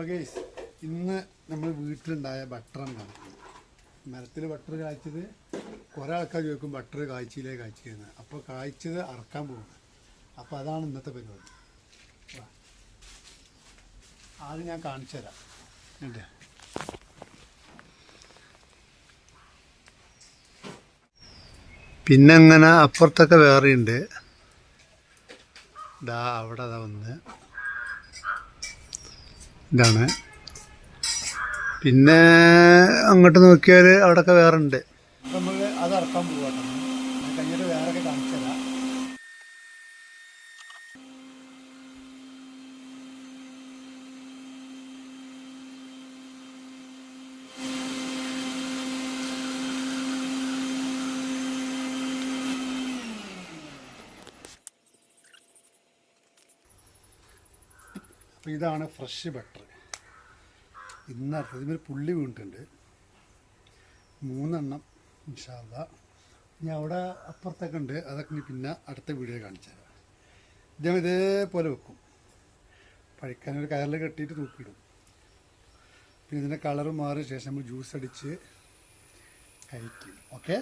അപ്പോൾ ഗേസ് ഇന്ന് നമ്മൾ വീട്ടിലുണ്ടായ ബട്ടറാണ് കാണിക്കുന്നത് മരത്തിൽ ബട്ടർ കായ്ച്ചത് കുറേ ആൾക്കാർ ചോദിക്കും ബട്ടർ കായ്ച്ചില്ലേ കായ്ച്ചിരുന്നത് അപ്പോൾ കായ്ച്ചത് അറക്കാൻ പോകുന്നത് അപ്പോൾ അതാണ് ഇന്നത്തെ പരിപാടി. ആദ്യം ഞാൻ കാണിച്ചു തരാം. ഉണ്ട് പിന്നെ അങ്ങനെ അപ്പുറത്തൊക്കെ വേറെയുണ്ട്. ഇതാ അവിടെ അതാ വന്ന്. ഇതാണ്. പിന്നെ അങ്ങോട്ട് നോക്കിയാൽ അവിടെയൊക്കെ വേറെ ഉണ്ട്. നമ്മൾ അത് ഇറക്കാൻ പോകാം കഴിഞ്ഞിട്ട് വേറെ കാണിച്ചു തരാം അപ്പോൾ ഇതാണ് ഫ്രഷ് ബട്ടർ. ഇന്ന് അർത്ഥം ഇതിൽ പുള്ളി വീണിട്ടുണ്ട്. മൂന്നെണ്ണം ഇൻഷാല്ല ഇനി അവിടെ അപ്പുറത്തൊക്കെ ഉണ്ട്. അതൊക്കെ പിന്നെ അടുത്ത വീഡിയോ കാണിച്ചു തരാം. ഇദ്ദേഹം ഇതേപോലെ വെക്കും. പഴിക്കാൻ ഒരു കയറിൽ കെട്ടിയിട്ട് തൂക്കിയിടും. പിന്നെ ഇതിന്റെ കളറ് മാറിയ ശേഷം നമ്മൾ ജ്യൂസ് അടിച്ച് കഴിക്കും. ഓക്കെ?